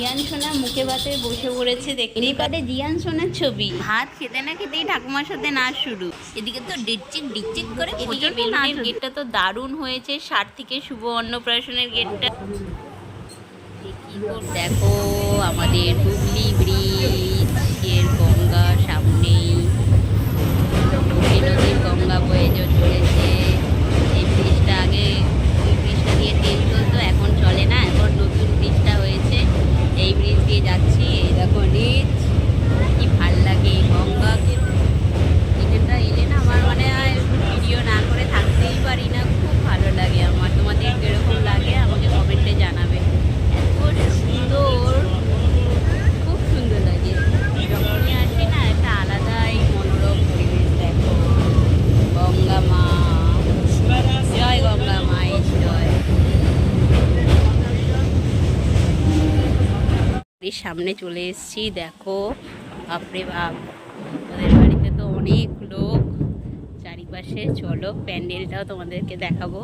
জিয়ান সোনা মুখে ভাতে বসে পড়েছে দেখতেই পারে জিয়ান সোনার ছবি। ভাত খেতে না খেতেই ঠাকুমার সাথে নাচ শুরু। এদিকে তো ডিচিক ডিচিক করে গেটটা তো দারুণ হয়েছে ষাট থেকে শুভ অন্নপ্রাশনের গেটটা। দেখো আমাদের হুগলি ব্রিজের গঙ্গা সামনেই। নদীর গঙ্গা বয়ে চলেছে এই ব্রিজটা আগে ওই ব্রিজটা দিয়ে ট্রেন চলতো এখন চলে না এখন নতুন ব্রিজটা হয়েছে এই ব্রিজ দিয়ে যাচ্ছি এই দেখো রিচ কি ভালো লাগে এই গঙ্গাকে এখানটা এলে না আমার মানে হয় ভিডিও না করে থাকতেই পারি না খুব ভালো লাগে আমার তোমাদের কীরকম লাগে আমাকে কমেন্টে জানাবে এত সুন্দর খুব সুন্দর লাগে যখনই আসি না একটা আলাদাই মনোরম পরিবেশ দেখো গঙ্গা মা জয় গঙ্গা মায়ের জয় বাড়ির সামনে চলে এসেছি। দেখো, বাপরে বাপ ওদের বাড়িতে তো অনেক লোক। চারিপাশে, চলো প্যান্ডেলটাও তোমাদেরকে দেখাবো।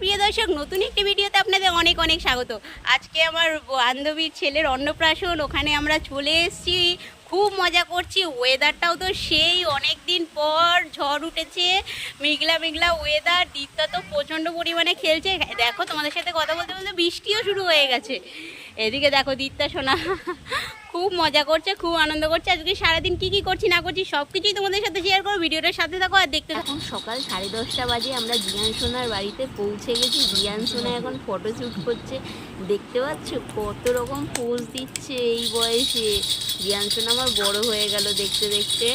প্রিয় দর্শক, নতুন একটি ভিডিওতে আপনাদের অনেক অনেক স্বাগত। আজকে আমার বান্ধবীর ছেলের অন্নপ্রাশন, ওখানে আমরা চলে এসেছি। খুব মজা করছি ওয়েদারটাও তো সেই অনেক দিন পর ঝড় উঠেছে। মেঘলা মেঘলা ওয়েদার দীপটা তো প্রচণ্ড পরিমাণে খেলছে। দেখো, তোমাদের সাথে কথা বলতে বলতে বৃষ্টিও শুরু হয়ে গেছে। এদিকে দেখো দীপ্তা সোনা, খুব মজা করছে, খুব আনন্দ করছে। আজকে সারাদিন কি কি করছি, না করছি সব কিছুই তোমাদের সাথে শেয়ার করো ভিডিওটার সাথে থাকো আর দেখতে এখন সকাল সাড়ে দশটা বাজে, আমরা জিয়ান সোনার বাড়িতে পৌঁছে গেছি। জিয়ান সোনা এখন ফটোশ্যুট করছে। দেখতে পাচ্ছ কত রকম পোজ দিচ্ছে এই বয়সে। জিয়ান সোনা আমার বড় হয়ে গেল দেখতে দেখতে।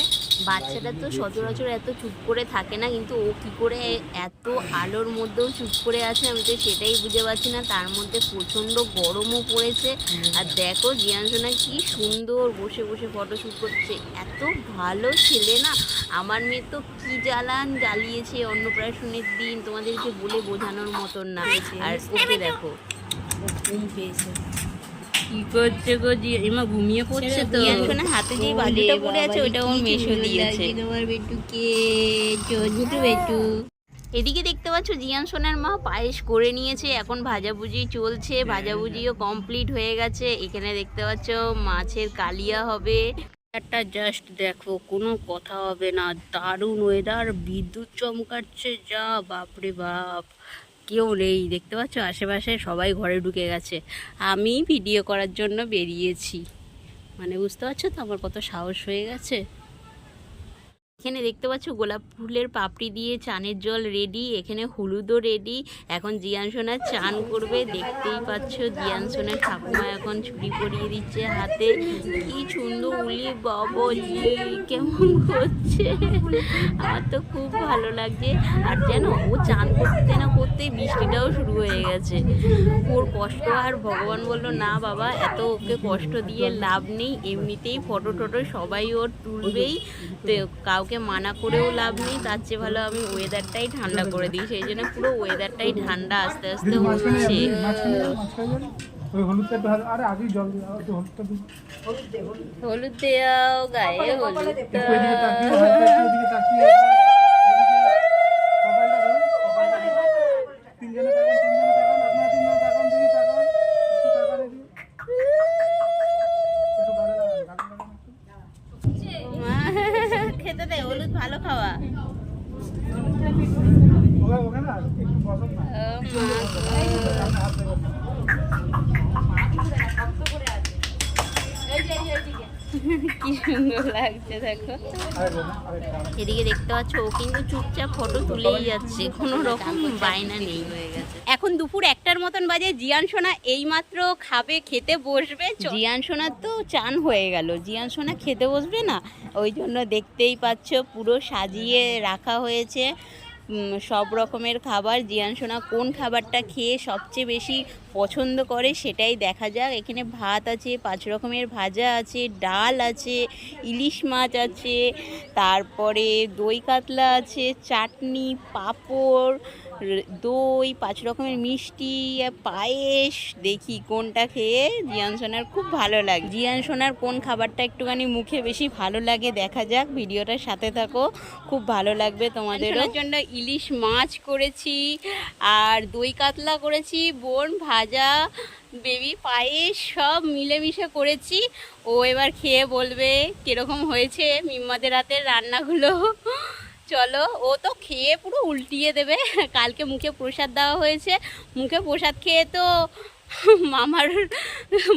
বাচ্চাটা তো সচরাচর এত চুপ করে থাকে না, কিন্তু ও কি করে এত আলোর মধ্যেও চুপ করে আছে আমি তো সেটাই বুঝে পাচ্ছি না। তার মধ্যে প্রচণ্ড গরমও পড়েছে। আর দেখো জিয়ানসোনা কি সুন্দর বসে বসে ফটো শ্যুট করছে। এত ভালো ছেলে না। আমার মেয়ে তো কি জ্বালান জ্বালিয়েছে অন্নপ্রাশনের দিন, তোমাদেরকে বলে বোঝানোর মতন না। আর ওকে দেখো কি করছে গো? এমা ঘুমিয়ে পড়ছে তো। জিয়ানসোনা হাতে যে বালিটা পড়ে আছে ওটা ওর মেশো দিয়েছে। তোমার বেটুকে ছোট বেটু। এদিকে দেখতে পাচ্ছ জিয়ান সোনার মা পায়েস করে নিয়েছে এখন ভাজাভুজি চলছে ভাজাভুজিও কমপ্লিট হয়ে গেছে। এখানে দেখতে পাচ্ছ মাছের কালিয়া হবে। একটা জাস্ট দেখো কোনো কথা হবে না দারুণ ওয়েদার বিদ্যুৎ চমকাচ্ছে যা বাপরে বাপ। কেউ নেই, দেখতে পাচ্ছ? আশেপাশে সবাই ঘরে ঢুকে গেছে। আমি ভিডিও করার জন্য বেরিয়েছি। মানে বুঝতে পারছ তো? আমার কত সাহস হয়ে গেছে। এখানে দেখতে পাচ্ছ গোলাপ ফুলের পাপড়ি দিয়ে চানের জল রেডি এখানে হলুদও রেডি এখন জিয়ান সোনা চান করবে, দেখতেই পাচ্ছ জিয়ান সোনার ঠাকুমা এখন ছুরি পরিয়ে দিচ্ছে হাতে। কি সুন্দর উলি বাবলি কেমন করছে আমার তো খুব ভালো লাগছে। আর যেন ও চান করতে না করতেই বৃষ্টিটাও শুরু হয়ে গেছে। ওর কষ্ট আর ভগবান বলল, না বাবা, এত ওকে কষ্ট দিয়ে লাভ নেই। এমনিতেই ফটো টটো সবাই ওর তুলবেই। তো কাউকে মানা করেও লাভ নেই তার চেয়ে ভালো আমি ওয়েদারটাই ঠান্ডা করে দিই সেই জন্য পুরো ওয়েদারটাই ঠান্ডা আস্তে আস্তে হচ্ছে। হলুদ দেওয়াও গায়ে হলুদ একটু এদিকে তাকিয়ে, হালকা একটু এদিকে তাকিয়ে, এদিকে কপালটা ধরুন, কপালটা ধরুন। তিনজনে তাকান, তিনজনে তাকান, আপনারা তিনজনে তাকান, দিদি তাকান, একটু তাকান এদিকে। একটু গালে লাগান, গালে লাগান একটু। মা, খেতে দে হলুদ ভালো খাওয়া ওকে, ওকে না, একটু বসুন না। ও মা গো। সামনে হাত দেবেন না। কি সুন্দর লাগছে দেখো। আরেকটা না, আরেকটা, আরেকটা। এদিকে দেখতে পাচ্ছ ও কিন্তু চুপচাপ ফটো তুলেই যাচ্ছে কোনো রকম বায়না নেই। হয়ে গেছে এখন দুপুর একটার মতন বাজে জিয়ান সোনা এইমাত্র খাবে খেতে বসবে। জিয়ান সোনার তো চান হয়ে গেল। জিয়ান সোনা খেতে বসবে না। ওই জন্য দেখতেই পাচ্ছ পুরো সাজিয়ে রাখা হয়েছে। সব রকমের খাবার। জিয়ান সোনা কোন খাবারটা খেয়ে সবচেয়ে বেশি পছন্দ করে সেটাই দেখা যাক। এখানে ভাত আছে, পাঁচ রকমের ভাজা আছে, ডাল আছে, ইলিশ মাছ আছে, তারপরে দই কাতলা আছে, চাটনি, পাঁপড়, দই, পাঁচ রকমের মিষ্টি পায়েস। দেখি কোনটা খেয়ে জিয়ান সোনার খুব ভালো লাগে। জিয়ান সোনার কোন খাবারটা একটুখানি মুখে বেশি ভালো লাগে দেখা যাক, ভিডিওটার সাথে থাকো, খুব ভালো লাগবে তোমাদের জন্য ইলিশ মাছ করেছি, আর দই কাতলা করেছি, বোন ভাজা বেবি পায়েস সব মিলেমিশে করেছি। ও এবার খেয়ে বলবে কীরকম হয়েছে মিম্মাদের রাতের রান্নাগুলো। চলো, ও তো খেয়ে পুরো উল্টিয়ে দেবে। কালকে মুখে প্রসাদ দেওয়া হয়েছে। মুখে প্রসাদ খেয়ে তো মামার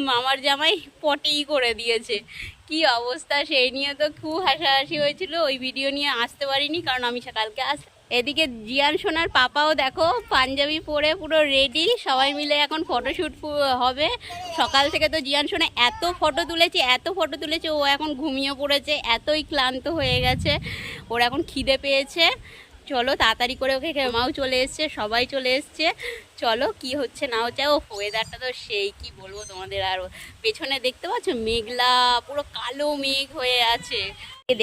মামার জামাই পটেই করে দিয়েছে। কি অবস্থা সেই নিয়ে তো খুব হাসাহাসি হয়েছিল। ওই ভিডিও নিয়ে আসতে পারিনি কারণ আমি কালকে আস এদিকে জিয়ান সোনার পাপাও দেখো, পাঞ্জাবি পরে পুরো রেডি সবাই মিলে এখন ফটোশ্যুট হবে। সকাল থেকে তো জিয়ান সোনা এত ফটো তুলেছে, এত ফটো তুলেছে, ও এখন ঘুমিয়ে পড়েছে, এতই ক্লান্ত হয়ে গেছে, ওর এখন খিদে পেয়েছে। চলো, তাড়াতাড়ি করে ওকে মাও চলে এসছে, সবাই চলে এসছে। চলো, কি হচ্ছে না হচ্ছে, ও ওয়েদারটা তো সেই, কি বলব তোমাদের আর? পেছনে দেখতে পাচ্ছ? মেঘলা, পুরো কালো মেঘ হয়ে আছে।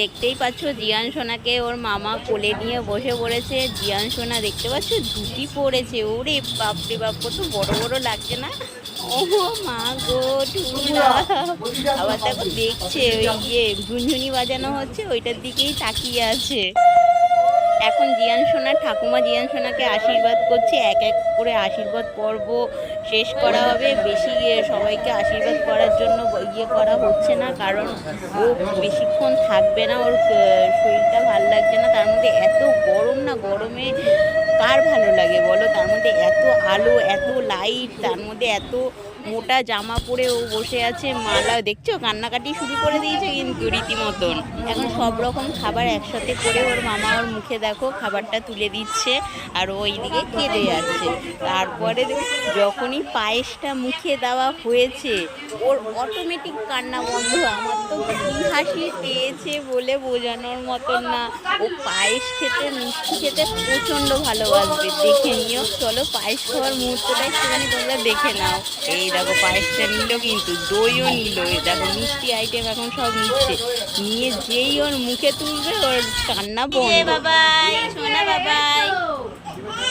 দেখতেই পাচ্ছ, জিয়ান সোনাকে ওর মামা কোলে নিয়ে বসে পড়েছে। জিয়ান সোনা দেখতে পাচ্ছ, ধুতি পড়েছে ওরে বাপরে বাপ, কত বড় বড় লাগছে না? ও মা গো আবার দেখো দেখছে, ওই ইয়ে ঝুনঝুনি বাজানো হচ্ছে, ওইটার দিকেই তাকিয়ে আছে। এখন জিয়ান সোনা, ঠাকুমা জিয়ান সোনাকে আশীর্বাদ করছে, এক এক করে আশীর্বাদ পর্ব শেষ করা হবে। বেশি সবাইকে আশীর্বাদ করার জন্য ইয়ে করা হচ্ছে না, কারণ ও বেশিক্ষণ থাকবে না, ওর শরীরটা ভালো লাগছে না। তার মধ্যে এত গরম না, গরমে কার ভালো লাগে বলো? তার মধ্যে এত আলো, এত লাইট তার মধ্যে এত মোটা জামা পরে ও বসে আছে, মালা দেখছ? কান্নাকাটি শুরু করে দিয়েছে কিন্তু রীতিমতন। এখন সব রকম খাবার একসাথে করে ওর মামা ওর মুখে দেখো, খাবারটা তুলে দিচ্ছে আর ও এইদিকে কেঁদে যাচ্ছে। তারপরে যখনই পায়েসটা মুখে দেওয়া হয়েছে, ওর অটোমেটিক কান্না বন্ধ। আমার তো হাসি পেয়েছে বলে বোঝানোর মতন না। ও পায়েস খেতে, মিষ্টি খেতে প্রচণ্ড ভালোবাসবে। দেখে নিও, চলো পায়েস খাওয়ার মুহূর্তটা একটুখানি তোমরা দেখে নাও। এই দেখো পায়েসটা নিল কিন্তু দইও নিল। দেখো মিষ্টি আইটেম এখন সব নিচ্ছে। নিয়ে যেই ওর মুখে তুলবে ওর কান্না বন্ধ। বাবাই সোনা বাবাই।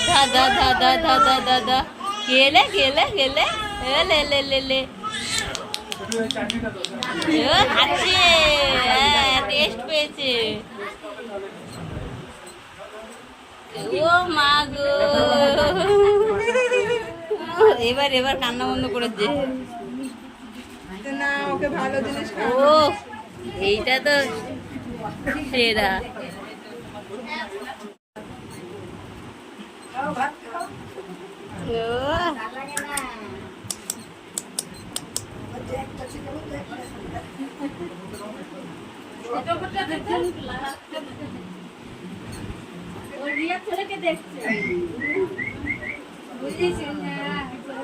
দাদা দাদা দাদা দাদা গেলে গেলে গেলে। এ লে লে লে লে। খাচ্ছে। হ্যাঁ টেস্ট পেয়েছে। ও মা গো। এবার এবার কান্না বন্ধ করেছে না ওকে ভালো জিনিস ও এইটা তো সেরা। ও।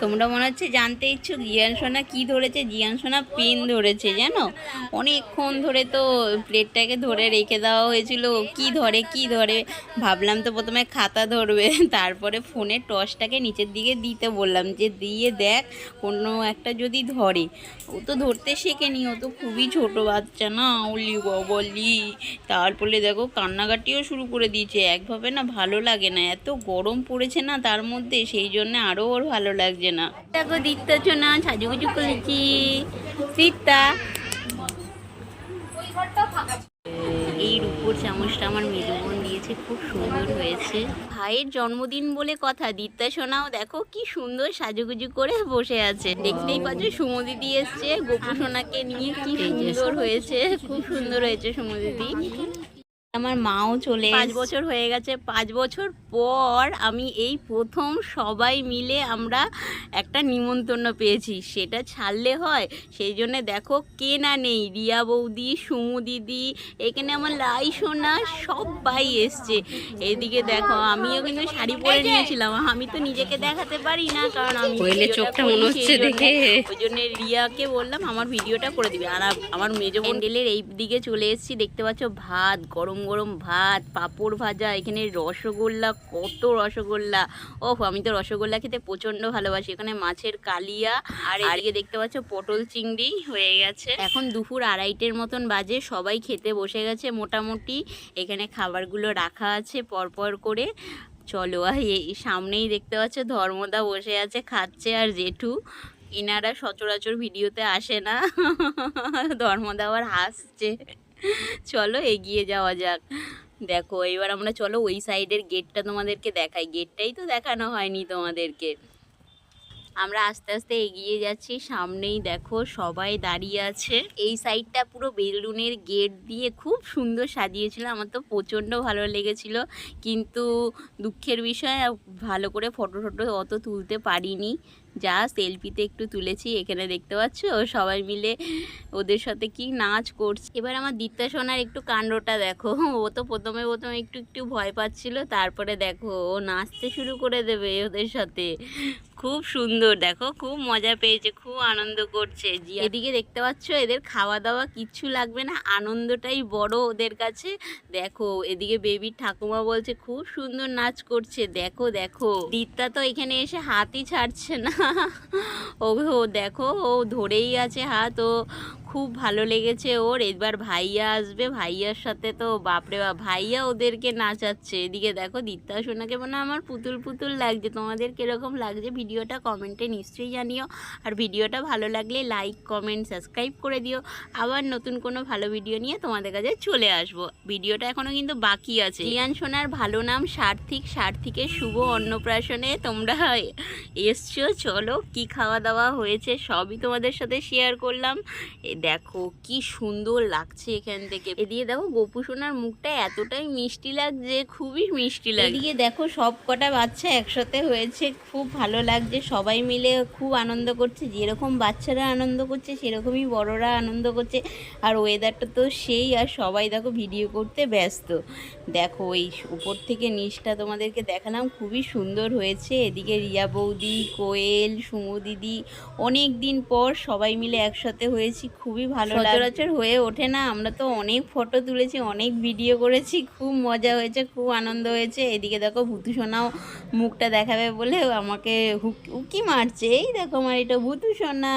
তোমরা মনে হচ্ছে জানতে ইচ্ছুক জিয়ান সোনা কি ধরেছে, জিয়ান সোনা পেন ধরেছে, জানো? অনেকক্ষণ ধরে তো প্লেটটাকে ধরে রেখে দেওয়া হয়েছিল কি ধরে কি ধরে? ভাবলাম তো প্রথমে খাতা ধরবে, তারপরে ফোনের টসটাকে নিচের দিকে দিতে বললাম যে, দিয়ে দেখ, কোনো একটা যদি ধরে। ও তো ধরতে শেখেনি, ও তো খুবই ছোট বাচ্চা না, ওলি বলি তারপরে দেখো কান্নাকাটিও শুরু করে দিয়েছে, একভাবে না ভালো লাগে না, এত গরম পড়েছে না তার মধ্যে, সেই জন্য আরও ওর ভালো লাগছে না। দেখো দিতে না সাজুগুজু করেছি। সীতা। এই রূপোর চামচটা আমার মেজো বোন দিয়েছে, খুব সুন্দর হয়েছে। ভাইয়ের জন্মদিন বলে কথা দিত্যা সোনাও দেখো কি সুন্দর সাজুগুজু করে বসে আছে। দেখতেই পাচ্ছ, সুমদিদি এসছে গোপু সোনাকে নিয়ে কি সুন্দর হয়েছে, খুব সুন্দর হয়েছে সুমদিদি। আমার মাও চলে পাঁচ বছর হয়ে গেছে। পাঁচ বছর পর আমি এই প্রথম সবাই মিলে আমরা একটা নিমন্ত্রণ পেয়েছি। সেটা ছাড়লে হয়। সেই জন্যে দেখো কে না নেই। রিয়া বৌদি সুমু দিদি এখানে আমার লাই সোনা সবাই এসছে। এদিকে দেখো আমিও কিন্তু শাড়ি পরে নিয়েছিলাম। আমি তো নিজেকে দেখাতে পারি না কারণ আমি চোখটা মনে হচ্ছে দেখে। ওই জন্য রিয়াকে বললাম আমার ভিডিওটা করে দিবে। আর আমার মেজো মন্ডেলের এই দিকে চলে এসেছি। দেখতে পাচ্ছ ভাত গরম গরম ভাত পাঁপড় ভাজা এখানে রসগোল্লা কত রসগোল্লা। ও আমি তো রসগোল্লা খেতে প্রচণ্ড ভালোবাসি। এখানে মাছের কালিয়া আর এদিকে দেখতে পাচ্ছ পটল চিংড়ি হয়ে গেছে। এখন দুপুর আড়াইটের মতন বাজে সবাই খেতে বসে গেছে মোটামুটি। এখানে খাবারগুলো রাখা আছে পরপর করে। চলো এই সামনেই দেখতে পাচ্ছ ধর্মদা বসে আছে খাচ্ছে আর জেঠু। ইনারা সচরাচর ভিডিওতে আসে না। ধর্মদা আবার হাসছে। চলো এগিয়ে যাওয়া যাক। দেখো, এবার আমরা চলো ওই সাইডের গেটটা তোমাদেরকে দেখাই। গেটটাই তো দেখানো হয়নি তোমাদেরকে। আমরা আস্তে আস্তে এগিয়ে যাচ্ছি। সামনেই দেখো সবাই দাঁড়িয়ে আছে। এই সাইডটা পুরো বেলুনের গেট দিয়ে খুব সুন্দর সাজিয়েছিল। আমার তো প্রচণ্ড ভালো লেগেছিল। কিন্তু দুঃখের বিষয়, ভালো করে ফটো টটো অত তুলতে পারিনি। যা সেলফিতে একটু তুলেছি, এখানে দেখতে পাচ্ছ? সবাই মিলে ওদের সাথে কি নাচ করছে। এবার আমার দিত্যা সোনার একটু কাণ্ডটা দেখো। ও তো প্রথমে প্রথমে একটু একটু ভয় পাচ্ছিল, তারপরে দেখো ও নাচতে শুরু করে দেবে ওদের সাথে। খুব সুন্দর, দেখো, খুব মজা পেয়েছে, খুব আনন্দ করছে। এদিকে দেখতে পাচ্ছ, এদের খাওয়া দাওয়া কিচ্ছু লাগবে না, আনন্দটাই বড় ওদের কাছে। দেখো, এদিকে বেবির ঠাকুমা বলছে, খুব সুন্দর নাচ করছে, দেখো দেখো। দিত্যা তো এখানে এসে হাতই ছাড়ছে না। ও দেখো ও ধরেই আছে হাত ও খুব ভালো লেগেছে ওর। এবার ভাইয়া আসবে। ভাইয়ার সাথে তো বাপরে বাপ, ভাইয়া ওদেরকে নাচাচ্ছে। এদিকে দেখো দিত্যা সোনাকে মনে আমার পুতুল পুতুল লাগছে। তোমাদের কীরকম লাগছে ভিডিওটা কমেন্টে নিশ্চয়ই জানিও। আর ভিডিওটা ভালো লাগলে লাইক, কমেন্ট, সাবস্ক্রাইব করে দিও। আবার নতুন কোনো ভালো ভিডিও নিয়ে তোমাদের কাছে চলে আসব। ভিডিওটা এখনও কিন্তু বাকি আছে। রিয়ান সোনার ভালো নাম সার্থিক। সার্থিকের শুভ অন্নপ্রাশনে তোমরা এসছো। চলো কি খাওয়া দাওয়া হয়েছে সবই তোমাদের সাথে শেয়ার করলাম। দেখো কি সুন্দর লাগছে এখান থেকে। এদিকে দেখো গোপু সোনার মুখটা এতটাই মিষ্টি লাগছে, খুবই মিষ্টি লাগছে। এদিকে দেখো সব কটা বাচ্চা একসাথে হয়েছে, খুব ভালো লাগছে, সবাই মিলে খুব আনন্দ করছে, যেরকম বাচ্চারা আনন্দ করছে, সেরকমই বড়রা আনন্দ করছে, আর ওয়েদারটা তো সেই, আর সবাই দেখো ভিডিও করতে ব্যস্ত। দেখো এই উপর থেকে নিচটা তোমাদেরকে দেখালাম, খুবই সুন্দর হয়েছে। এদিকে রিয়া বৌদি, কোয়েল, সুমু দিদি অনেক দিন পর সবাই মিলে একসাথে হয়েছি খুবই ভালো সচরাচর হয়ে ওঠে না। আমরা তো অনেক ফটো তুলেছি অনেক ভিডিও করেছি খুব মজা হয়েছে খুব আনন্দ হয়েছে। এদিকে দেখো ভুতু সোনাও মুখটা দেখাবে বলে আমাকে হুক- উকি মারছে। এই দেখো আমার এটা ভুতু সোনা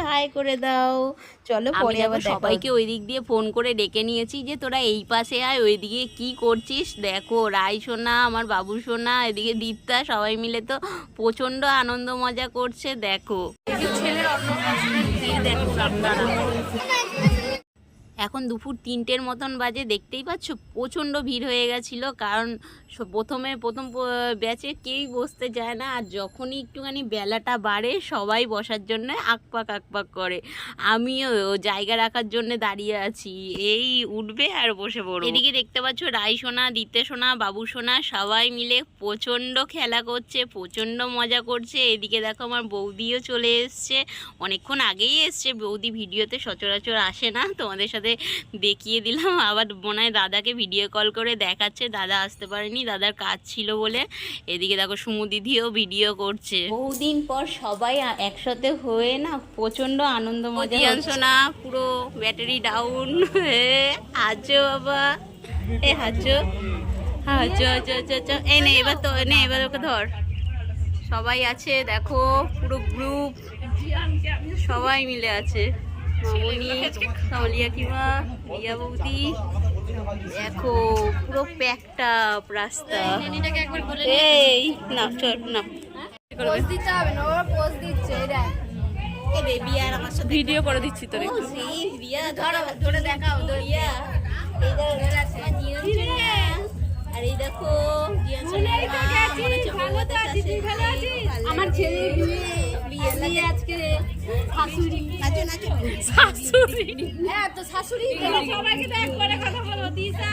হাই করে দাও। চলো পরে আবার সবাইকে ওই দিক দিয়ে ফোন করে ডেকে নিয়েছি যে তোরা এই পাশে আয় ওইদিকে কি করছিস? দেখো রাই সোনা আমার বাবু সোনা এদিকে দীপ্তা সবাই মিলে তো প্রচণ্ড আনন্দ মজা করছে দেখো। দেখুন আপনারা এখন দুপুর তিনটের মতন বাজে, দেখতেই পাচ্ছ? প্রচণ্ড ভিড় হয়ে গেছিল, কারণ প্রথমে, প্রথম ব্যাচে কেউই বসতে যায় না, আর যখনই একটুখানি বেলাটা বাড়ে, সবাই বসার জন্য আকপাক আকপাক করে। আমিও জায়গা রাখার জন্য দাঁড়িয়ে আছি। এই উঠবে আর বসে পড়ব। এদিকে দেখতে পাচ্ছ রাই সোনা দিতে সোনা বাবু সোনা সবাই মিলে প্রচণ্ড খেলা করছে, প্রচণ্ড মজা করছে। এদিকে দেখো আমার বৌদিও চলে এসছে। অনেকক্ষণ আগেই এসছে, বৌদি ভিডিওতে সচরাচর আসে না, তোমাদের সাথে দেখিয়ে দিলাম। আবার হয় দাদাকে ভিডিও কল করে দেখাচ্ছে। দাদা আসতে পারেনি দাদার কাজ ছিল বলে। এদিকে দেখো সুমু দিদিও ভিডিও করছে। বহুদিন পর সবাই একসাথে হয়ে না প্রচণ্ড আনন্দ মজা না পুরো ব্যাটারি ডাউন আছো বাবা। এ হাজো এই নে এবার তো নে এবার ওকে ধর। সবাই আছে দেখো পুরো গ্রুপ সবাই মিলে আছে। মামনি কামলিয়া কিমা রিয়া বৌদি। দেখো পুরো প্যাকটা রাস্তা। এই না চল না। পোজ না ওরা পোজ দিচ্ছে এই দেখ। বেবি আর আমার সাথে ভিডিও করে দিচ্ছি তোর সাথে। আমার ছেলে বিয়ে আজকে শাশুড়ি। শাশুড়ি? হ্যাঁ তো শাশুড়ি। সবাইকে তো একবারে কথা বলো দিশা।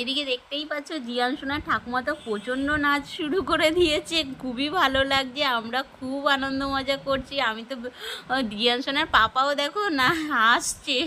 এদিকে দেখতেই পাচ্ছ জিয়ান সোনার ঠাকুমা তো প্রচণ্ড নাচ শুরু করে দিয়েছে। খুবই ভালো লাগছে, আমরা খুব আনন্দ মজা করছি। আমি তো জিয়ান, সোনার পাপাও দেখো না, হাসছে।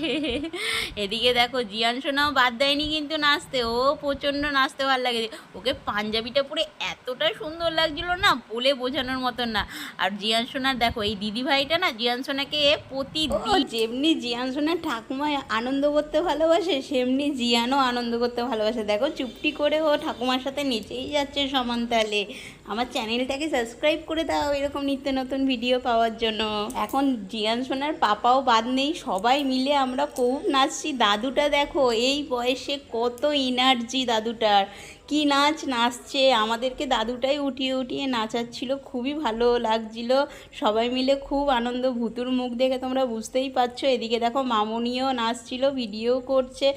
এদিকে দেখো, জিয়ান, সোনাও বাদ দেয়নি কিন্তু নাচতে, ও প্রচণ্ড নাচতে ভালো লাগে। ওকে পাঞ্জাবিটা পরে এতটা সুন্দর লাগছিল না, বলে বোঝানোর মতন না। আর জিয়ান সোনার দেখো, এই দিদি ভাইটা না, জিয়ান, সোনাকে প্রতিদিন যেমনি জিয়ান সোনার ঠাকুমায় আনন্দ করতে ভালোবাসে, সেমনি জিয়ানও আনন্দ করতে ভালোবাসে। দেখো চুপটি করে ও ঠাকুমার সাথে নিচেই যাচ্ছে সমান তালে। আমার চ্যানেলটাকে সাবস্ক্রাইব করে দাও এরকম নিত্য নতুন ভিডিও পাওয়ার জন্য। এখন জিয়ান সোনার পাপাও বাদ নেই, সবাই মিলে আমরা খুব নাচছি। দাদুটা দেখো, এই বয়সে কত এনার্জি দাদুটার। কি নাচ নাচছে, আমাদেরকে দাদুটাই উঠিয়ে উঠিয়ে নাচাচ্ছিল, খুবই ভালো লাগছিল। সবাই মিলে খুব আনন্দ, ভুতুর মুখ দেখে তোমরা বুঝতেই পারছ। এদিকে দেখো মামনিও নাচছিল ভিডিও করছে।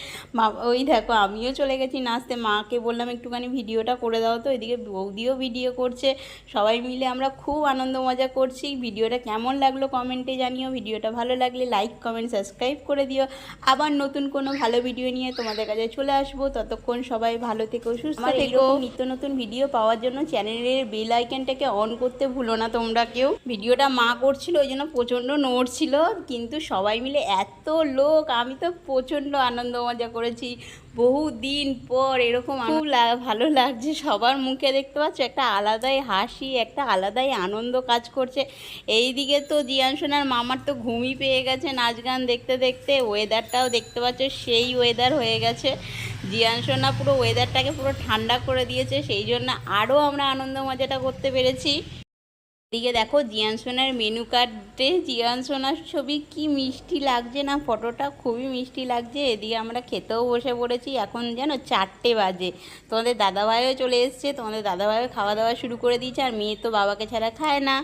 ওই দেখো, আমিও চলে গেছি নাচতে। মাকে বললাম, একটুখানি ভিডিওটা করে দাও তো। এদিকে বৌদিও ভিডিও করছে। সবাই মিলে আমরা খুব আনন্দ মজা করছি। ভিডিওটা কেমন লাগল কমেন্টে জানিও। ভিডিওটা ভালো লাগলে লাইক কমেন্ট সাবস্ক্রাইব করে দিও। আবার নতুন কোনো ভালো ভিডিও নিয়ে তোমাদের কাছে চলে আসব। ততক্ষণ সবাই ভালো থেকো সুস্থ থেকো। নিত্য নতুন ভিডিও পাওয়ার জন্য চ্যানেলের বেল আইকনটাকে অন করতে ভুলো না তোমরা কেউ। ভিডিওটা মা করছিল ওই জন্য প্রচণ্ড নড়ছিল। কিন্তু সবাই মিলে এত লোক আমি তো প্রচণ্ড আনন্দ মজা করেছি। বহু দিন পর এরকম খুব ভালো লাগছে, সবার মুখে দেখতে পাচ্ছ, একটা আলাদাই হাসি, একটা আলাদাই আনন্দ কাজ করছে। এই দিকে তো জিয়ান সোনার মামার তো ঘুমই পেয়ে গেছে নাচ গান দেখতে দেখতে ওয়েদারটাও দেখতে পাচ্ছ, সেই ওয়েদার হয়ে গেছে। জিয়ান সোনা পুরো ওয়েদারটাকে পুরো ঠান্ডা করে দিয়েছে, সেই জন্য আরও আমরা আনন্দ মজাটা করতে পেরেছি। এদিকে দেখো জিয়ান সোনার মেনু কার্ডে জিয়ান সোনার ছবি কি মিষ্টি লাগছে না? ফটোটা খুবই মিষ্টি লাগছে। এদিকে আমরা খেতেও বসে পড়েছি। এখন যেন চারটে বাজে। তোমাদের দাদাভাইও চলে এসছে। তোমাদের দাদাভাইও খাওয়া দাওয়া শুরু করে দিয়েছে। আর মেয়ে তো বাবাকে ছাড়া খায় না।